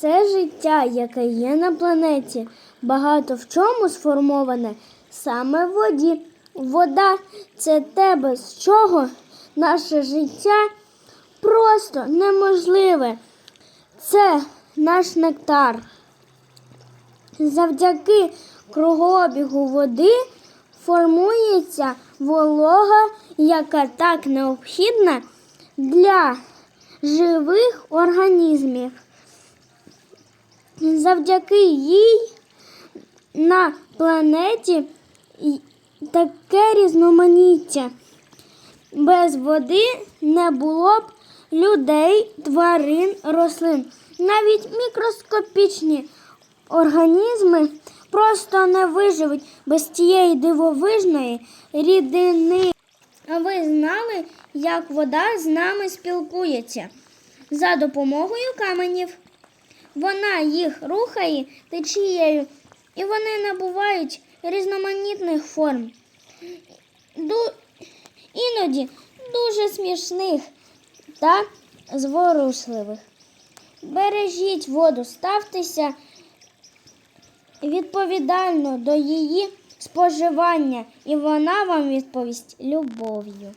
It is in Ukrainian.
Все життя, яке є на планеті, багато в чому сформоване саме в воді. Вода це те, без чого наше життя просто неможливе. Це наш нектар. Завдяки кругообігу води формується волога, яка так необхідна для живих організмів. Завдяки їй на планеті таке різноманіття. Без води не було б людей, тварин, рослин. Навіть мікроскопічні організми просто не виживуть без тієї дивовижної рідини. А ви знали, як вода з нами спілкується? За допомогою каменів. Вона їх рухає течією, і вони набувають різноманітних форм. Ду- Іноді дуже смішних та зворушливих. Бережіть воду, ставтеся відповідально до її споживання, і вона вам відповість любов'ю.